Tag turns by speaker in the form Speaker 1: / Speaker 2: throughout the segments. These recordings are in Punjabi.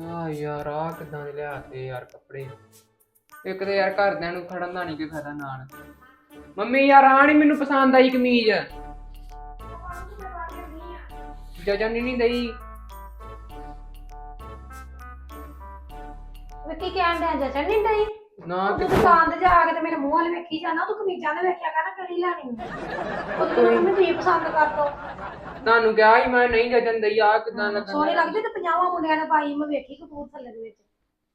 Speaker 1: ਯਾ ਯਾਰ ਆ ਕਿਦਾਂ ਦੇ ਲਿਆਤੇ ਯਾਰ ਕੱਪੜੇ। ਇੱਕ ਤੇ ਯਾਰ ਘਰਦਿਆਂ ਨੂੰ ਖੜਨ ਦਾ ਨਹੀਂ ਕੋਈ ਫਾਇਦਾ ਨਾਲ। ਮੰਮੀ ਯਾਰ ਆ ਨੀ ਮੈਨੂੰ ਪਸੰਦ ਆਈ ਕਮੀਜ਼। ਜਜਨ ਨਹੀਂ ਦਈ।
Speaker 2: ਵੇ ਕਹਿਣ ਡਿਆ ਜਚਣ ਨਹੀਂ ਡਈ
Speaker 1: ਨਾ
Speaker 2: ਤੂੰ ਦੁਕਾਨ ਤੇ ਜਾ ਕੇ ਤੇ ਮੇਰੇ ਮੂੰਹ ਵੱਲ ਵੇਖੀ ਜਾਣਾ ਤੂੰ ਕਮੀਜ਼ਾਂ ਦੇ ਵੇਖਿਆ ਕਰ ਕਿਹੜੀ ਲੈਣੀ ਹੈ ਉਹ ਤੂੰ ਮੰਮੀ ਤੁਸੀਂ ਪਸੰਦ ਕਰ ਦੋ।
Speaker 1: ਤੁਹਾਨੂੰ ਕਿਹਾ ਹੀ ਮੈਂ ਨਹੀਂ ਜਜਨ ਦਈ ਆ ਕਿਦਾਂ
Speaker 2: ਸੋਹਣੀ ਲੱਗਦੀ ਤੇ ਪੰਜਾਵਾਂ ਮੁੰਡਿਆਂ ਨੇ ਪਾਈ ਮੈਂ ਵੇਖੀ ਕਪੂਰਥਲੇ ਦੇ ਵਿੱਚ।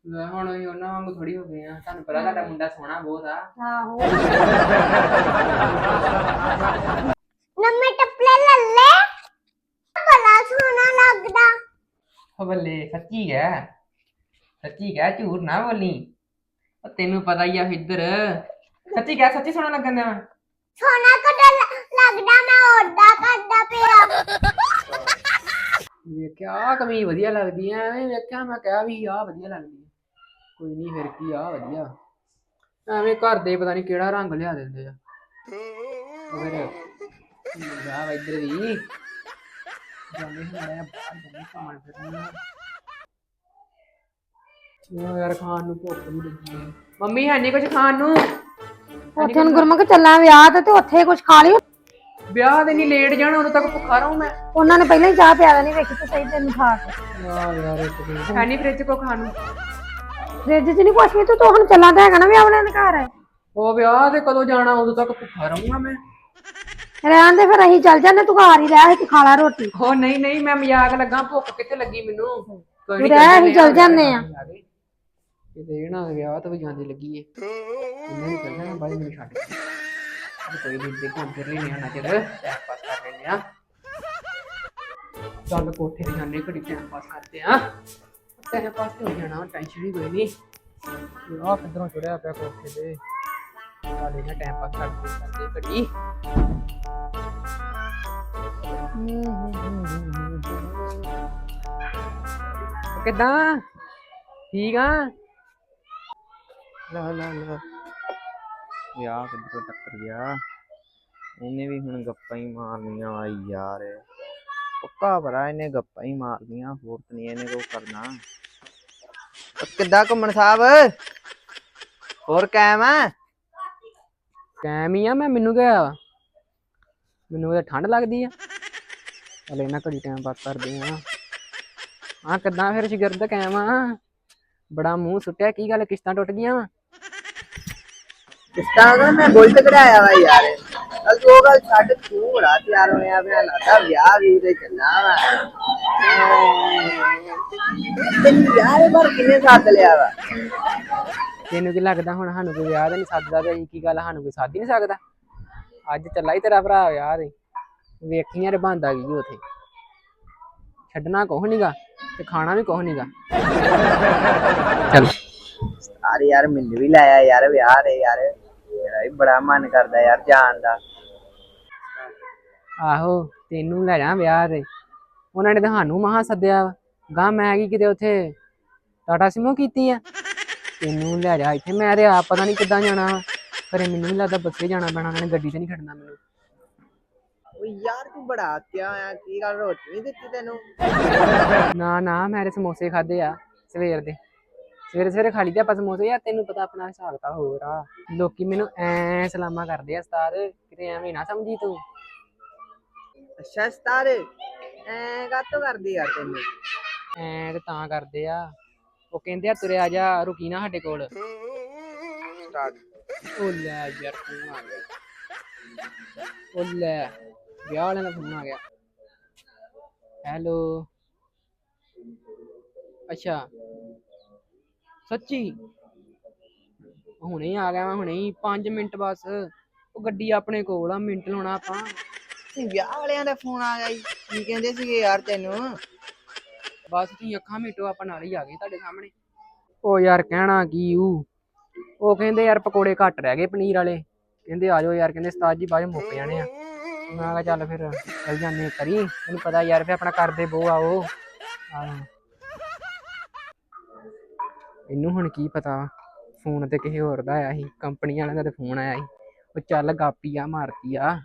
Speaker 1: ਲੈ ਹੁਣ ਅਸੀਂ ਉਹਨਾਂ ਵਾਂਗੂ ਥੋੜੀ ਹੋ ਗਏ ਆ ਤੁਹਾਨੂੰ ਪਤਾ ਤੁਹਾਡਾ ਮੁੰਡਾ ਸੋਹਣਾ ਬਹੁਤ ਆ।
Speaker 2: ਆਹੋ
Speaker 3: ਨੰਮੇ ਟੱਪਲੇ ਲੱਲੇ। ਬੜਾ ਸੋਹਣਾ ਲੱਗਦਾ।
Speaker 1: ਬੱਲੇ ਸੱਚੀ ਹੈ ਸੱਚੀ ਕਹਿ ਝੂਠ ਨਾ ਬੋਲੀ। ਉਹ ਤੈਨੂੰ ਪਤਾ ਹੀ ਆ ਇੱਧਰ। ਸੱਚੀ ਕਹਿ ਸੱਚੀ ਸੋਹਣਾ ਲੱਗਣ ਦਿਆ
Speaker 3: ਸੋਹਣਾ ਕਦੋਂ ਲੱਗਦਾ ਮੈਂ ਓਡਾ ਕਰਦਾ ਪਿਆ।
Speaker 1: ਵੇਖਿਆ ਆ ਕਮੀਜ਼ ਵਧੀਆ ਲੱਗਦੀ ਐ ਐਵੇਂ ਵੇਖਿਆ ਮੈਂ ਕਿਹਾ ਵੀ ਆ ਵਧੀਆ ਲੱਗਦੀ ਐ। ਕੋਈ ਨਹੀਂ ਫਿਰ ਕੀ ਆ ਵਧੀਆ। ਐਵੇਂ ਘਰ ਦੇ ਪਤਾ ਨਹੀਂ ਕਿਹੜਾ ਰੰਗ ਲਿਆ ਦਿੰਦੇ ਆ। ਉਹ ਫਿਰ ਜਾ ਇੱਧਰ ਵੀ। ਜਾਂਦੇ ਹਮਾਰੇ ਬਾਹਰ ਜਾਂਦੇ ਘੁੰਮਣ ਫਿਰਨ। ਚਲੋ ਯਾਰ ਖਾਣ ਨੂੰ ਭੁੱਖ ਵੀ ਲੱਗੀ ਐ ਮੰਮੀ ਹੈ ਨਹੀਂ ਕੁਝ ਖਾਣ ਨੂੰ?
Speaker 2: ਉੱਥੇ ਨੂੰ ਗੁਰਮੁਖ ਚੱਲਾਂ ਵਿਆਹ ਤੇ ਤੇ ਉੱਥੇ ਕੁਝ ਖਾ ਲਿਓ।
Speaker 1: ਵਿਆਹ ਦੇ ਨਹੀਂ ਲੇਟ ਜਾਣਾ ਉਦੋਂ ਤੱਕ ਭੁੱਖਾ ਰਹੂੰ ਮੈਂ।
Speaker 2: ਉਹਨਾਂ ਨੇ ਪਹਿਲਾਂ ਹੀ ਚਾਹ ਪਿਆ ਦੇਣੀ ਵੇਖੀ ਤੇ ਸਹੀ ਤੈਨੂੰ ਖਾ ਕੇ।
Speaker 1: ਯਾਰ ਯਾਰ ਇੱਕ ਮਿੰਟ ਹੈ ਨਹੀਂ ਫ੍ਰਿਜ ਕੋ ਖਾਣ ਨੂੰ?
Speaker 2: ਫ੍ਰਿਜ 'ਚ ਨਹੀਂ ਕੁਛ ਵੀ ਤੂੰ ਤੂੰ ਹੁਣ ਚੱਲਾਂ ਤਾਂ ਹੈਗਾ ਨਾ ਵਿਆਹ ਵਾਲਿਆਂ ਦੇ ਘਰ।
Speaker 1: ਉਹ ਵਿਆਹ ਤੇ ਕਦੋਂ ਜਾਣਾ ਉਦੋਂ ਤੱਕ ਭੁੱਖਾ ਰਹੂੰਗਾ ਮੈਂ।
Speaker 2: ਰਹਿਣ ਦੇ ਫਿਰ ਅਸੀਂ ਚੱਲ ਜਾਂਦੇ ਤੂੰ ਘਰ ਹੀ ਰਹਿ ਤੇ ਖਾ ਲਾ ਰੋਟੀ।
Speaker 1: ਉਹ ਨਹੀਂ ਨਹੀਂ ਮੈਂ ਮਜ਼ਾਕ ਲੱਗਾ ਭੁੱਖ ਕਿੱਥੇ ਲੱਗੀ ਮੈਨੂੰ? ਕੋਈ ਨੀ,
Speaker 2: ਰਹਿ, ਅਸੀਂ ਚੱਲ ਜਾਂਦੇ ਆ।
Speaker 1: ਕਿਤੇ ਇਹ ਨਾ ਵਿਆਹ ਤੋਂ ਵੀ ਜਾਂਦੀ ਲੱਗੀ ਏ। ਇਹਨਾਂ ਨੂੰ ਚੱਲ ਬਾਈ ਮੈਨੂੰ ਛੱਡ ਕੇ। ਕੋਈ ਨਹੀਂ ਦੇ ਘੁੰਮ ਫਿਰ ਲੈਣੇ ਆਣਾ ਚਿਰ ਟਾਈਮ ਪਾਸ ਕਰ ਲੈਣੇ ਆ ਚੱਲ ਕੋਠੇ ਤੇ ਜਾਂਦੇ, ਘੜੀ ਟਾਈਮ ਪਾਸ ਕਰਦੇ ਆ। ਟਾਈਮ ਪਾਸ ਹੋ ਜਾਣਾ ਟੈਨਸ਼ਨ ਹੀ ਕੋਈ ਨਹੀਂ ਆ ਕਿਧਰੋਂ ਚੜਿਆ ਪਿਆ ਕੋਠੇ ਤੇ? ਚੱਲ ਇਹਨਾਂ ਟਾਈਮ ਪਾਸ ਕਰਦੇ ਕਰਦੇ ਘੜੀ। ਕਿੱਦਾਂ? ਠੀਕ ਆ? ਲਾ ਲਾ ਲਾ।
Speaker 4: ਵਿਆਹ ਕਿੱਧਰੋਂ ਟੱਕਰ ਗਿਆ? ਇਹਨੇ ਵੀ ਹੁਣ ਗੱਪਾਂ ਹੀ ਮਾਰਨੀਆਂ ਆ ਯਾਰ। ਪੱਕਾ ਭਰਾ ਇਹਨੇ ਗੱਪਾਂ ਹੀ ਮਾਰਨੀਆਂ ਹੋਰ ਤਾਂ ਨਹੀਂ ਇਹਨੇ ਕੋ ਕਰਨਾ। ਉਹ ਕਿੱਦਾਂ ਘੁੰਮਣ ਸਾਹਿਬ? ਹੋਰ ਕਾਇਮ ਆ?
Speaker 1: ਕੈਮ ਹੀ ਆ ਮੈਂ ਮੈਨੂੰ ਕਿਹਾ ਵਾ? ਮੈਨੂੰ ਤਾਂ ਠੰਡ ਲੱਗਦੀ ਆ। ਹਲੇ ਇਹਨਾਂ ਘੜੀ ਟਾਈਮ ਪਾਸ ਕਰਦੇ ਆ। ਹਾਂ ਕਿੱਦਾਂ ਫਿਰ ਸ਼ਗਿਰਦ ਕੈਮ ਆ? ਬੜਾ ਮੂੰਹ ਸੁੱਟਿਆ ਕੀ ਗੱਲ ਕਿਸ਼ਤਾਂ ਟੁੱਟ ਗਈਆਂ ਵਾ?
Speaker 4: ਕਿਸਤਾ ਦਾ ਮੈਂ ਬੁਲਟ ਕਢਾਇਆ ਵਾ ਯਾਰ। ਤੂੰ ਉਹ ਗੱਲ ਛੱਡ ਤੂੰ ਬੜਾ ਤਿਆਰ ਹੋਇਆ ਪਿਆ ਲੱਗਦਾ ਵਿਆਹ ਵੀ ਤੇ ਚੱਲਣਾ ਵਾ। ਤੈਨੂੰ ਯਾਰ ਪਰ ਕਿੰਨੇ ਸਾਥ ਲਿਆ ਵਾ?
Speaker 1: ਤੈਨੂੰ ਕੀ ਲੱਗਦਾ ਹੁਣ ਸਾਨੂੰ ਕੋਈ ਵਿਆਹ ਦਾ ਨਹੀਂ ਸੱਦਦਾ ਤੇ ਅਸੀਂ ਕੀ ਗੱਲ ਸਾਨੂੰ ਕੋਈ ਸੱਦ ਹੀ ਨਹੀਂ ਸਕਦਾ? ਅੱਜ ਚੱਲਾ ਹੀ ਤੇਰਾ ਭਰਾ ਵਿਆਹ ਦੇ ਵੇਖੀਆਂ ਰੇ ਬੰਦ ਆ ਗਈ ਉਥੇ। ਛੱਡਣਾ ਕੁਛ ਨਹੀਂਗਾ ਤੇ ਖਾਣਾ ਵੀ ਕੁਛ ਨਹੀਂਗਾ ਚੱਲ।
Speaker 4: ਅਰੇ ਯਾਰ ਮੈਨੂੰ ਵੀ ਲਾਇਆ ਯਾਰ ਵਿਆਹ ਦੇ ਯਾਰ। ਮੇਰਾ ਵੀ ਬੜਾ ਮਨ ਕਰਦਾ ਯਾਰ ਜਾਣ ਦਾ।
Speaker 1: ਆਹੋ ਤੈਨੂੰ ਲੈ ਜਾ ਵਿਆਹ ਤੇ। ਉਹਨਾਂ ਨੇ ਤਾਂ ਸਾਨੂੰ ਮਹਾ ਸੱਦਿਆ ਗਾਂ ਮੈਂ ਕੀ ਕਿਤੇ ਉੱਥੇ ਟਾਟਾ ਸਿਮੋ ਕੀਤੀ ਆ? ਤੈਨੂੰ ਲੈ ਜਾ ਇੱਥੇ ਮੈਂ ਤੇ ਆਪ ਪਤਾ ਨਹੀਂ ਕਿੱਦਾਂ ਜਾਣਾ ਵਾ। ਘਰੇ ਮੈਨੂੰ ਨਹੀਂ ਲੱਗਦਾ ਬੱਸੇ ਜਾਣਾ ਪੈਣਾ ਉਹਨਾਂ ਨੇ ਗੱਡੀ ਤੇ ਨਹੀਂ ਖੜਨਾ ਮੈਨੂੰ।
Speaker 4: ਓ ਯਾਰ ਤੂੰ ਬੜਾ ਕਿਆ ਆ ਕੀ ਗੱਲ ਰੋਟੀ ਨਹੀਂ ਦਿੱਤੀ ਤੈਨੂੰ?
Speaker 1: ਨਾ ਨਾ ਮੈਂ ਤੇ ਸਮੋਸੇ ਖਾਦੇ ਆ ਸਵੇਰ ਦੇ। ਸਵੇਰੇ ਸਵੇਰੇ ਖਾ ਲਈਦੇ ਆਪਾਂ ਸਮੋਸੇ ਯਾਰ ਤੈਨੂੰ ਪਤਾ ਆਪਣਾ ਹਿਸਾਬ ਤਾਂ ਹੋਰ ਆ। ਲੋਕੀ ਮੈਨੂੰ ਐ ਸਲਾਮਾ ਕਰਦੇ ਆ ਉਸਤਾਦ ਕਿਤੇ ਐਵੇਂ ਨਾ ਸਮਝੀ ਤੂੰ।
Speaker 4: ਅੱਛਾ ਸਤਾਰ ਐ ਕਾਤੋਂ ਕਰਦੀ ਯਾਰ ਤੈਨੂੰ?
Speaker 1: ਐ ਤੇ ਤਾਂ ਕਰਦੇ ਆ। ਉਹ ਕਹਿੰਦੇ ਆ ਤੁਰਿਆ ਜਾ ਰੁਕੀ ਨਾ ਸਾਡੇ ਕੋਲ।
Speaker 4: ਸਟਾਰਟ
Speaker 1: ਉਹ ਲੈ ਯਾਰ ਫੋਨ ਆ ਗਿਆ। ਉਹ ਲੈ ਵਿਆਹ ਵਾਲਿਆਂ ਦਾ ਫੋਨ ਆ ਗਿਆ। ਹੈਲੋ ਅੱਛਾ। ਸੱਚੀ? ਹੁਣੇ ਹੀ ਆ ਗਿਆ ਮੈਂ ਹੁਣੇ ਹੀ 5 ਮਿੰਟ ਬਸ। ਉਹ ਗੱਡੀ ਆਪਣੇ ਕੋਲ ਆ ਮਿੰਟ ਲਾਉਣਾ ਆਪਾਂ।
Speaker 4: ਵਿਆਹ ਵਾਲਿਆਂ ਦਾ ਫੋਨ ਆ ਗਿਆ ਜੀ। ਕੀ ਕਹਿੰਦੇ ਸੀਗੇ ਯਾਰ ਤੈਨੂੰ?
Speaker 1: ਬਸ ਤੁਸੀਂ ਅੱਖਾਂ ਮੀਟੋ ਆਪਾਂ ਨਾਲ ਹੀ ਆ ਗਏ ਤੁਹਾਡੇ ਸਾਹਮਣੇ। ਉਹ ਯਾਰ ਕਹਿਣਾ ਕੀ ਉਹ ਉਹ ਕਹਿੰਦੇ ਯਾਰ ਪਕੌੜੇ ਘੱਟ ਰਹਿ ਗਏ ਪਨੀਰ ਵਾਲੇ। ਕਹਿੰਦੇ ਆ ਜਾਓ ਯਾਰ ਕਹਿੰਦੇ ਉਸਤਾਦ ਜੀ ਬਾਅਦ 'ਚ ਮੁੱਕ ਜਾਣੇ ਆ। ਮੈਂ ਕਿਹਾ ਚੱਲ ਫਿਰ ਚੱਲ ਜਾਂਦੇ ਕਰੀ ਤੈਨੂੰ ਪਤਾ ਯਾਰ ਫਿਰ ਆਪਣਾ ਕਰਦੇ ਬੋ ਆਓ ਆਹੋ। ਇਹਨੂੰ ਹੁਣ ਕੀ ਪਤਾ? ਫੋਨ ਤੇ ਕਿਸੇ ਹੋਰ ਦਾ ਆਇਆ ਸੀ, ਕੰਪਨੀ ਵਾਲਿਆਂ ਦਾ ਤੇ ਫੋਨ ਆਇਆ ਸੀ। ਉਹ ਚੱਲ ਗਾਪੀ ਆ, ਮਾਰਤੀ ਆ।